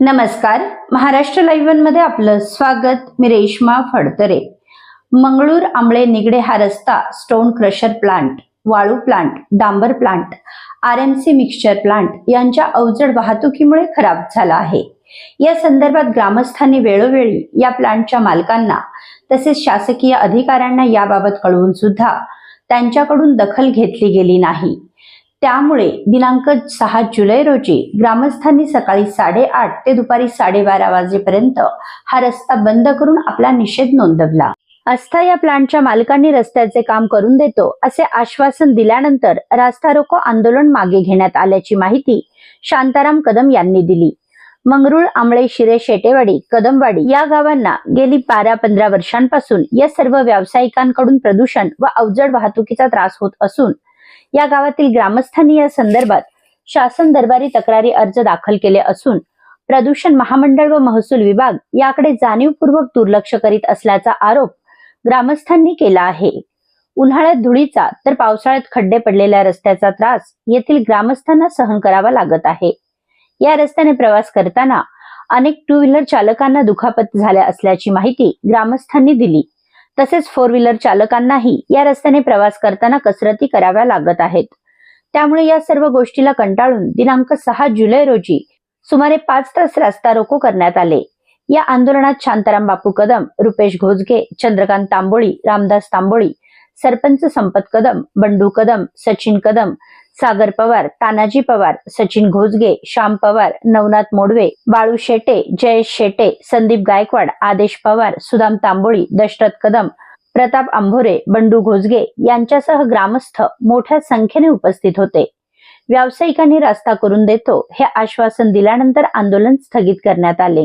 नमस्कार. महाराष्ट्र लाईव्हमध्ये आपलं स्वागत. मी रेश्मा फडतरे. मंगळूर आंबळे निगडे हा रस्ता स्टोन क्रशर प्लांट वाळू plant डांबर plant R M C mixture plant यांच्या अवजड वाहतुकीमुळे खराब झाला आहे. या संदर्भात ग्रामस्थांनी वेळोवेळी या प्लांटच्या मालकांना तसेच शासकीय अधिकाऱ्यांना याबाबत कळवून सुद्धा त्यांच्याकडून दखल घेतली गेली नाही. त्यामुळे दिनांक सहा जुलै रोजी ग्रामस्थांनी सकाळी साडेआठ ते दुपारी साडेबारा वाजेपर्यंत हा रस्ता बंद करून आपला निषेध नोंदवला. अस्था या प्लांटच्या मालकांनी रस्त्याचे काम करून देतो असे आश्वासन दिल्यानंतर रास्ता रोको आंदोलन मागे घेण्यात आल्याची माहिती शांताराम कदम यांनी दिली. मंगरुळ आंबळे शिरे शेटेवाडी कदमवाडी या गावांना गेली बारा पंधरा वर्षांपासून या सर्व व्यावसायिकांकडून प्रदूषण व अवजड वाहतुकीचा त्रास होत असून या गावातील ग्रामस्थांनी या संदर्भात शासन दरबारी तक्रारी अर्ज दाखल केले असून प्रदूषण महामंडळ व महसूल विभाग याकडे जाणीवपूर्वक दुर्लक्ष करीत असल्याचा आरोप ग्रामस्थांनी केला आहे. उन्हाळ्यात धुळीचा तर पावसाळ्यात खड्डे पडलेल्या रस्त्याचा त्रास येथील ग्रामस्थांना सहन करावा लागत आहे. या रस्त्याने प्रवास करताना अनेक टू व्हीलर चालकांना दुखापत झाल्या असल्याची माहिती ग्रामस्थांनी दिली. तसेच फोर व्हीलर चालकांनाही या रस्त्याने प्रवास करताना कसरती कराव्या लागत आहेत. त्यामुळे या सर्व गोष्टीला कंटाळून दिनांक सहा जुलै रोजी सुमारे पाच तास रस्ता रोको करण्यात आले. या आंदोलनात शांताराम बापू कदम रुपेश घोजगे चंद्रकांत तांबोळी रामदास तांबोळी सरपंच संपत कदम बंडू कदम सचिन कदम सागर पवार तानाजी पवार सचिन घोजगे श्याम पवार नवनाथ मोडवे बाळू शेटे जयेश शेटे संदीप गायकवाड आदेश पवार सुदाम तांबोळी दशरथ कदम प्रताप आंभोरे बंडू घोजगे यांच्यासह ग्रामस्थ मोठ्या संख्येने उपस्थित होते. व्यावसायिकांनी रस्ता करून देतो हे आश्वासन दिल्यानंतर आंदोलन स्थगित करण्यात आले.